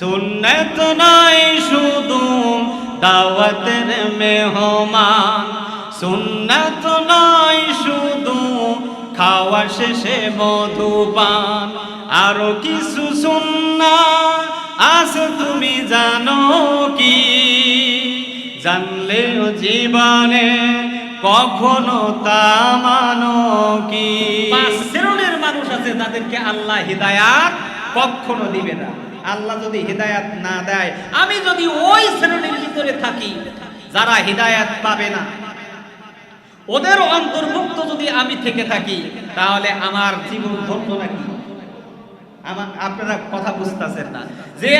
সুন্নত নয়, শুধু দাওয়াতের মেহমান। সুন্নত নয়, শুধু খাওয়া শেষে মধুপান। আরও কিছু সুন্না আস তুমি জানো কি? জানলেও জীবনে কখনো তা মানো কি? শ্রেণির মানুষ আছে, যাদেরকে আল্লাহ হিদায়াত কখনো দিবে না। আল্লাহ যদি হিদায়াত না দেয়, আমি যদি ওই শ্রেণির ভিতরে থাকি, যারা হিদায়াত পাবে না। ওদের অন্তর্ভুক্ত যদি আমি থেকে থাকি, তাহলে আমার জীবন ধন্য নাকি? আপনারা কথা বুঝতেছেন না। যে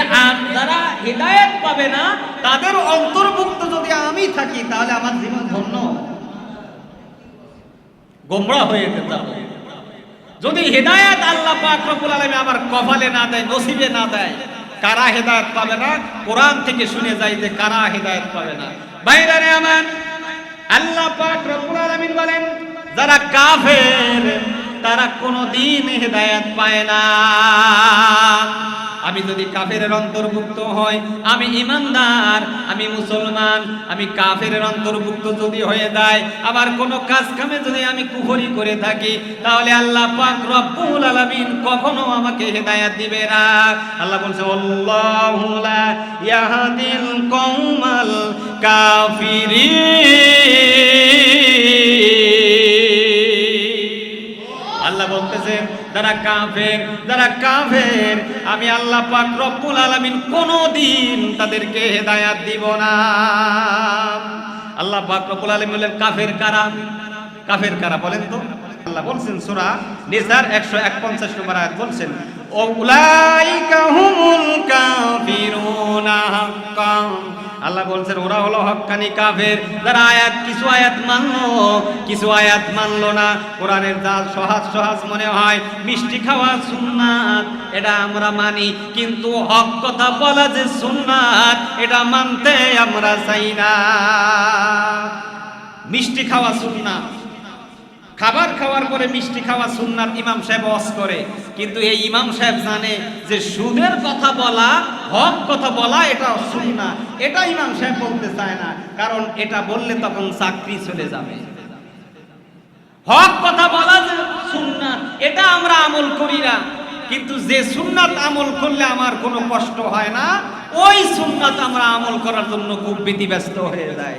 যারা হিদায়াত পাবে না, তাদের অন্তর্ভুক্ত যদি আমি থাকি, তাহলে আমার জীবন ধন্য। গোমরা হয়ে যেতে হবে। যদি হেদায়ত আল্লাহ পাক রব্বুল আলামিন আমার কপালে না দেয়, নসিবে না দেয়, কারা হেদায়ত পাবে না? কোরআন থেকে শুনে যাই যে কারা হেদায়ত পাবে না। বাইরে আমার আল্লাহ পাক রব্বুল আলামিন বলেন, যারা কাফের তারা কোনোদিন হেদায়েত পায় না। আমি যদি কাফের অন্তর্ভুক্ত হই, আমি ইমানদার, আমি মুসলমান, আমি কাফের অন্তর্ভুক্ত যদি হয়ে যায়, আবার কোনো কাজ কামে যদি আমি কুফরি করে থাকি, তাহলে আল্লাহ পাক রব্বুল আলামিন কখনো আমাকে হেদায়েত দিবে না। আল্লাহ বলছে, আল্লাহু লা ইয়াহদিল কওমাল কাফিরিন। যারা কাফের যারা কাফের, আমি আল্লাহ পাক রব্বুল আলামিন কোনোদিন তাদেরকে হেদায়াত দিব না। আল্লাহ পাক রব্বুল আলামিন বলেন কাফের কারা? কাফের কারা বলেন তো? আল্লাহ বলছেন, সূরা নিসার 151 নম্বর আয়াত বলছেন উলাইকা হুমুল কাফিরুনা হাক্কান। আল্লাহ বলছেন, ওরা হলো হক্কানি কাফের। যারা আয়াত, কিছু আয়াত মানলো, কিছু আয়াত মানলো না। কোরআনের জাল সহাজ সহাজ মনে হয়, মিষ্টি খাওয়া সুন্নাত, এটা আমরা মানি। কিন্তু হক কথা বলা যে সুন্নাত, এটা মানতে আমরা চাই না। মিষ্টি খাওয়া সুন্নাত। খাবার খাওয়ার পরে মিষ্টি খাওয়া সুন্নাত ইমাম সাহেব অস করে। কিন্তু এই ইমাম সাহেব জানে যে সুদের কথা বলা, হক কথা বলা, এটা সুন্নাত এটা ইমাম সাহেব বলতে চায় না, কারণ এটা বললে তখন চাকরি চলে যাবে। হক কথা বলা যে সুন্নাত এটা আমরা আমল করি না। কিন্তু যে সুন্নাত আমল করলে আমার কোনো কষ্ট হয় না, ওই সুন্নাত আমরা আমল করার জন্য খুব ব্যতিব্যস্ত হয়ে যায়।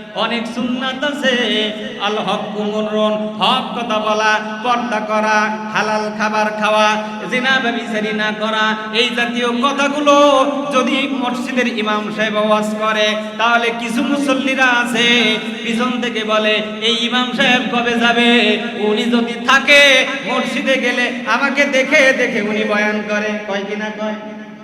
অনেক সুন্নাত আছে। আল হক কুমরন, হক কথা বলা, পর্দা করা, হালাল খাবার খাওয়া, জিনা ব্যবিচারি না করা, এই জাতীয় কথাগুলো যদি মসজিদের ইমাম সাহেব ওয়াজ করে, তাহলে কিছু মুসল্লিরা আছে, পিছন থেকে বলে, এই ইমাম সাহেব কবে যাবে? উনি যদি থাকে মসজিদে গেলে আমাকে দেখে দেখে উনি বয়ান করে। কয় কিনা কয়?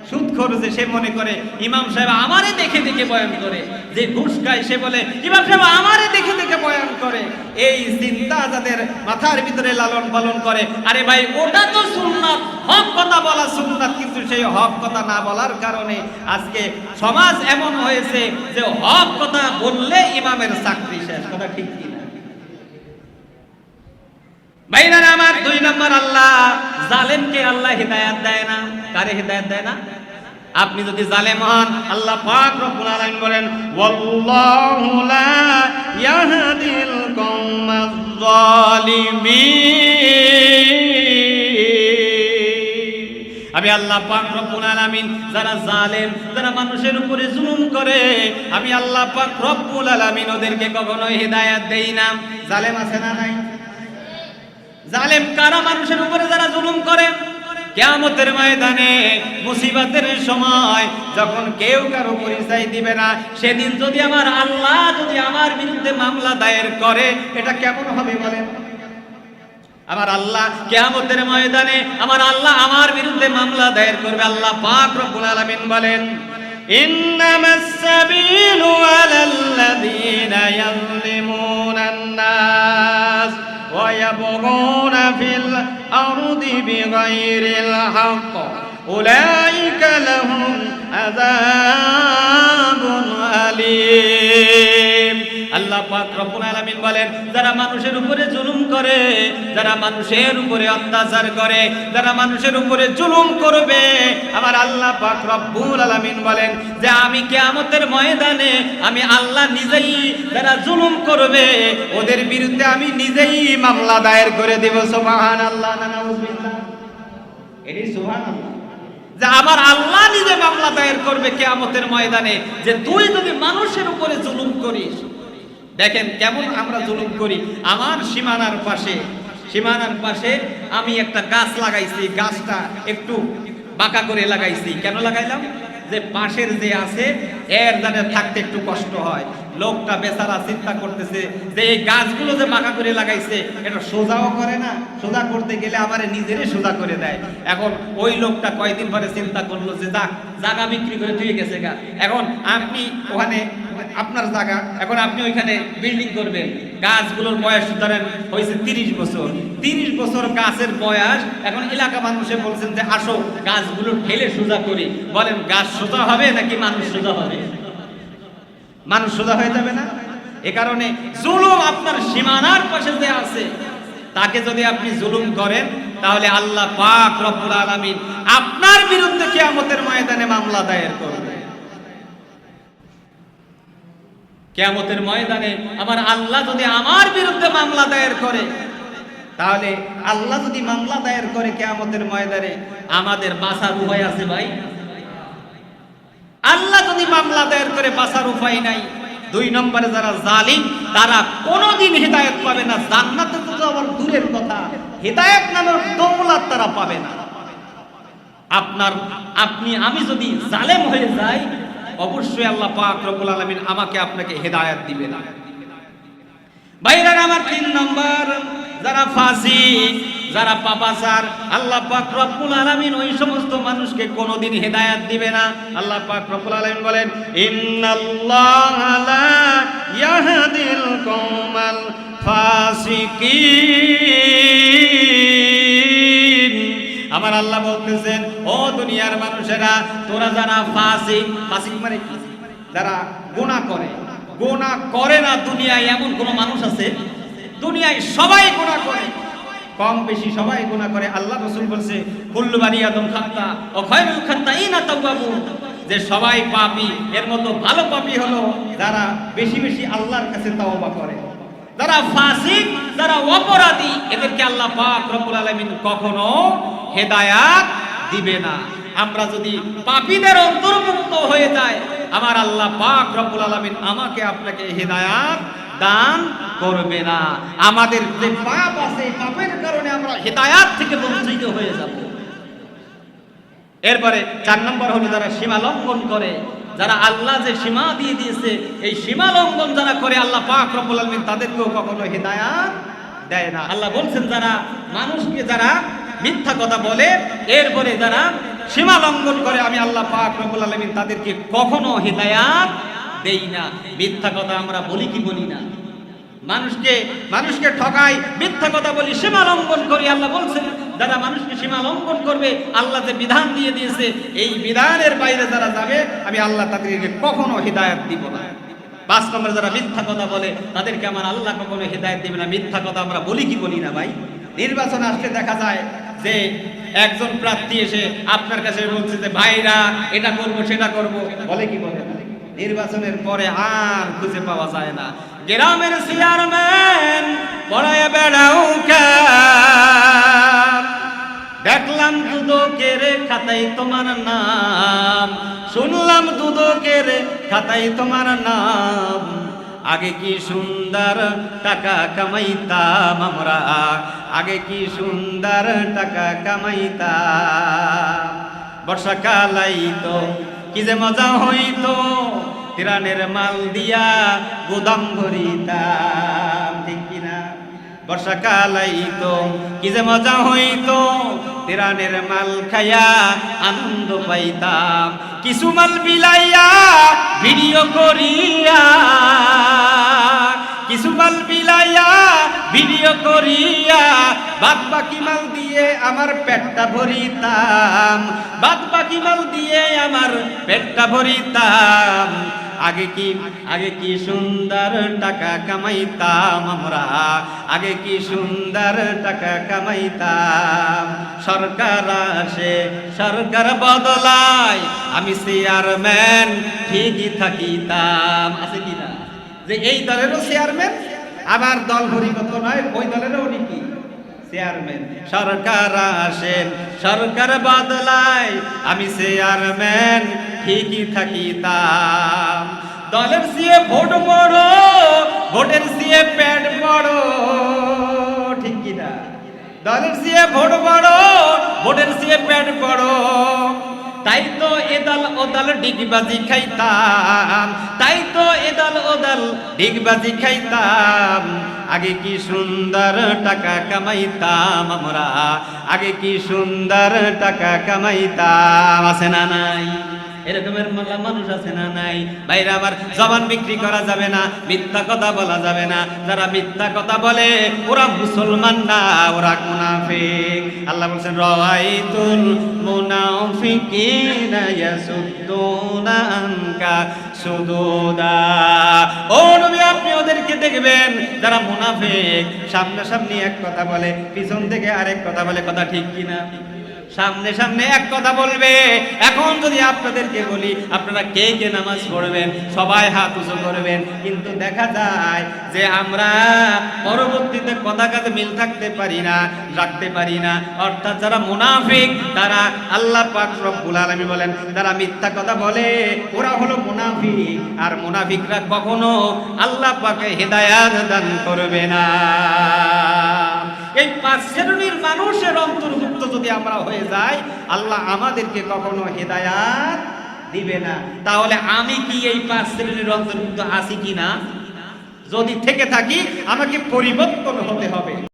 সুদখোর যে সে মনে করে, ইমাম সাহেব আমারে দেখে দেখে বয়ান করে। যে ঘুষ খায় সে বলে, ইমাম সাহেব আমারে দেখে দেখে বয়ান করে। এই চিন্তা যাদের মাথার ভিতরে লালন পালন করে, আরে ভাই, ওটা তো সুন্নাত। হক কথা বলা সুন্নাত, কিন্তু সেই হক কথা না বলার কারণে আজকে সমাজ এমন হয়েছে যে হক কথা বললে ইমামের চাকরি শেষ। কথা ঠিক কিনা ভাইরা, আমার দুই নম্বর আল্লাহ, জালেমকে আল্লাহ হিদায়াত দেয় না। কারে হিদায়াত দেয় না? আপনি যদি জালেম হন, আল্লাহ পাক রব্বুল আলামিন বলেন, ওয়াল্লাহু লা ইয়াহদিল কওমাজ আমি আল্লাহ পাক রব্বুল আলামিন, যারা জালেম, যারা মানুষের উপরে জুলুম করে, আমি আল্লাহ পাক রব্বুল আলামিন ওদেরকে কখনো হিদায়াত দেই না। জালেম আছে না নাই? জালেম কারা মানুষের উপরে যারা জুলুম করে? কেয়ামতের ময়দানে মুসিবতের সময় যখন কেউ কারও পরিচয় দিবে না, সেদিন যদি আমার আল্লাহ যদি আমার বিরুদ্ধে মামলা দায়ের করে, এটা কেমন হবে বলেন? আমার আল্লাহ কেয়ামতের ময়দানে, আমার আল্লাহ আমার বিরুদ্ধে মামলা দায়ের করবে, আল্লাহ পাক রব্বুল আলামিন বলেন إنما السبيل على الذين يظلمون الناس ويبغون بغير الحق. أولئك لهم عذاب أليم. আল্লাহ পাক রব্বুল আলামিন বলেন, যারা মানুষের উপরে জুলুম করে, যারা মানুষের উপরে অত্যাচার করে, যারা মানুষের উপরে জুলুম করবে, আমার আল্লাহ পাক রব্বুল আলামিন বলেন যে আমি কিয়ামতের ময়দানে আমি আল্লাহ নিজেই যারা জুলুম করবে, ওদের বিরুদ্ধে আমি নিজেই মামলা দায়ের করে দেব। সুবহানাল্লাহ নাউজুবিল্লাহ এটি সুবহানাল্লাহ। যে আমার আল্লাহ নিজে মামলা দায়ের করবে কেয়ামতের ময়দানে, যে তুই যদি মানুষের উপরে জুলুম করিস দেখেন কেমন আমরা জুলুম করি। আমার সীমানার পাশে সীমানার পাশে আমি একটা গাছ লাগাইছি, গাছটা একটু বাঁকা করে লাগাইছি। কেন লাগাইলাম? যে পাশের যে আছে, এর জানে থাকতে একটু কষ্ট হয়। লোকটা বেচারা চিন্তা করতেছে যে এই গাছগুলো যে বাঁকা করে লাগাইছে, এটা সোজাও করে না। সোজা করতে গেলে আমার নিজেরই সোজা করে দেয়। এখন ওই লোকটা কয়দিন পরে চিন্তা করল যে, যাক জায়গা বিক্রি করে তুই গেছে গা। এখন আপনি ওখানে আপনার জায়গা। এখন আপনি ওইখানে বিল্ডিং করবেন। গাছগুলোর বয়স ধরেন হয়েছে তিরিশ বছর। তিরিশ বছর গাছের বয়স, এখন এলাকা মানুষে বলছেন যে, আসো, গাছগুলো ঠেলে সোজা করি। বলেন, গাছ সোজা হবে নাকি মানুষ সোজা হবে? মানুষ সোজা হয়ে যাবে না। এ কারণে জুলুম আপনার সীমানার পাশে যে আছে, তাকে যদি আপনি জুলুম করেন, তাহলে আল্লাহ পাক রব্বুল আলামিন আপনার বিরুদ্ধে কিয়ামতের ময়দানে মামলা দায়ের করবে। কিয়ামতের ময়দানে আমার আল্লাহ যদি আমার বিরুদ্ধে মামলা দায়ের করে, তাহলে আল্লাহ যদি মামলা দায়ের করে কিয়ামতের ময়দানে, আমাদের বাঁচার উপায় আছে ভাই? আল্লাহ যদি মামলা দায়ের করে বাঁচার উপায় নাই, দুই নম্বরে যারা জালিম, তারা কোনোদিন হিদায়ত পাবে না। জান্নাতে তো আবার দূরের কথা, হিদায়ত নামের দৌলত তারা পাবে না। আপনার, আপনি, আমি যদি জালেম হয়ে যাই অবশ্যই আল্লাহ পাক রব্বুল আলামিন আমাকে আপনাকে হেদায়েত দিবে না ভাইরা আমার তিন নম্বর, যারা ফাসি, যারা পাপাচার, আল্লাহ পাক রব্বুল আলামিন ওই সমস্ত মানুষকে কোনোদিন হেদায়েত দিবে না। আল্লাহ পাক রব্বুল আলামিন বলেন, ইন্নাল্লাহা লা ইয়াহদিল কওমাল ফাসিকিন। আমার আল্লাহ বলতেছেন ও দুনিয়ার মানুষেরা, তোরা যারা ফাসিক ফাসিক মানে কি? যারা গোনা করে। গোনা করে না দুনিয়ায় এমন কোন মানুষ আছে? দুনিয়ায় সবাই গোনা করে। কম বেশি সবাই গোনা করে। আল্লাহ রসুল বলছে, কুল্লু বানি আদম খাত্তা ও খয়রুল খাত্তা ইনা তাওয়াবু। যে সবাই পাপী, এর মতো ভালো পাপী হলো যারা বেশি বেশি আল্লাহর কাছে তাওবা করে। যারা ফাসিক, যারা অপরাধী, এদেরকে আল্লাহ পাক রব্বুল আলামিন কখনো হেদায়াত দিবে না। আমরা যদি পাপীদের অন্তর্ভুক্ত হয়ে যায় আমার আল্লাহ পাক রব্বুল আলামিন আমাকে আপনাকে হেদায়াত দান করবে না। আমাদের যে পাপ আছে পাপের কারণে আমরা হেদায়াত থেকে বঞ্চিত হয়ে যাব। এরপরে চার নম্বর হলো যারা সীমা লঙ্ঘন করে, যারা আল্লাহ যে সীমা দিয়ে দিয়েছে, এই সীমা লঙ্ঘন যারা করে, আল্লাহ পাক রব্বুল আলামিন তাদেরকেও কখনো হেদায়াত দেয় না। আল্লাহ বলছেন, যারা মানুষকে যারা মিথ্যা কথা বলে, এরপরে যারা সীমা লঙ্ঘন করে, আমি আল্লাহ পাক রব্বুল আলামিন তাদেরকে কখনো হেদায়াত দেই না। মিথ্যা কথা আমরা বলি কি বলি না। মানুষকে মানুষকে ঠকাই, মিথ্যা কথা বলি, সীমা লঙ্ঘন করি, আল্লাহ বলছেন, যারা মানুষকে সীমা লঙ্ঘন করবে, আল্লাহ যে বিধান দিয়ে দিয়েছে, এই বিধানের বাইরে যারা যাবে, আমি আল্লাহ তাদেরকে কখনো হৃদায়ত দিব না। পাঁচ নম্বরে যারা মিথ্যা কথা বলে, তাদেরকে আমার আল্লাহ কখনো হৃদায়ত দিবে না। মিথ্যা কথা আমরা বলি কি বলি না ভাই? নির্বাচন আসলে দেখা যায় যে একজন প্রার্থী এসে আপনার কাছে বলছে যে, ভাইরা, এটা করব, সেটা করব বলে কি বলে? নির্বাচনের পরে আর খুঁজে পাওয়া যায় না গ্রামের চেয়ারম্যান পড়ায় বেড়াও? দেখলাম দুদকের খাতাই তোমার নাম শুনলাম দুদকের খাতাই তোমার নাম আগে কি সুন্দর টাকা কামাইতাম আমরা? আগে কি সুন্দর টাকা কামাইতাম? বর্ষাকাল আইতো, কি যে মজা হইতো? তিরানের মাল দিয়া গোদাম ভরিতাম, ঠিক কিনা? বর্ষাকাল আইতো, কি যে মজা হইতো? তিরানের মাল খাইয়া আনন্দ পাইতাম। কিছু মাল বিলাইয়া ভিডিও করিয়া। কিছু মাল বিলাইয়া ভিডিও করিয়া। বাদ বাকি মাল দিয়ে আমার পেটটা ভরিতাম। বাদ বাকি মাল দিয়ে আমার পেটটা ভরিতাম। আগে কি আগে কি সুন্দর টাকা কামাইতাম আমরা? আগে কি সুন্দর টাকা কামাইতাম? সরকার আসে, সরকার বদলায়, আমি চেয়ারম্যান ঠিকই থাকিতাম। আছে কি না? যে এই দলেরও চেয়ারম্যান, আবার দল হরিগত নয়, ওই দলেরও উনি কি? চেয়ারম্যান, সরকার আসেন, সরকার বদলায়, আমি চেয়ারম্যান, ঠিকই থাকিতাম। দলের সিয়ে ভোট বড় ভোটের সিয়ে প্যাড বড় ঠিক কিনা দলের সিয়ে ভোট বড় ভোটের সিয়ে প্যাড বড় তাই তো এদল ওদল ডিগবাজি খাইতাম। তাই তো এদল ওদল ডিগবাজি খাইতাম। আগে কি সুন্দর টাকা কামাইতাম আমরা? আগে কি সুন্দর টাকা কামাইতাম, আছে না নাই? এরকমের মাল্লা মানুষ আছে না নাই? বাইরে আবার জবান বিক্রি করা যাবে না, মিথ্যা কথা বলা যাবে না। যারা মিথ্যা কথা বলে, ওরা মুসলমান না, ওরা মুনাফিক। আল্লাহ বলছেন, রাআইতুল মুনাফিকিনা ইয়াসুদ্দুনা আনকা নবী, আপনি ওদেরকে দেখবেন, যারা মুনাফিক। সামনে সামনে এক কথা বলে, পিছন থেকে আরেক কথা বলে, কথা ঠিক কিনা? সামনে সামনে এক কথা বলবে। এখন যদি আপনাদেরকে বলি, আপনারা কে কে নামাজ পড়বেন? সবাই হাত উঁচু করবেন। কিন্তু দেখা যায় যে আমরা পরবর্তীতে কথা কাজে মিল থাকতে পারি না, রাখতে পারি না। অর্থাৎ যারা মুনাফিক, তারা আল্লাহ পাক রব্বুল আলামিন বলেন, তারা মিথ্যা কথা বলে, ওরা হলো মুনাফিক। আর মুনাফিকরা কখনো আল্লাহ পাকে হেদায়াত দান করবে না। এই পাঁচ শ্রেণির মানুষের অন্তর্ভুক্ত যদি আমরা হয়ে যাই, আল্লাহ আমাদেরকে কখনো হেদায়াত দিবে না। তাহলে আমি কি এই পাঁচ শ্রেণির অন্তর্ভুক্ত আছি কিনা? যদি থেকে থাকি, আমাকে পরিবর্তন হতে হবে।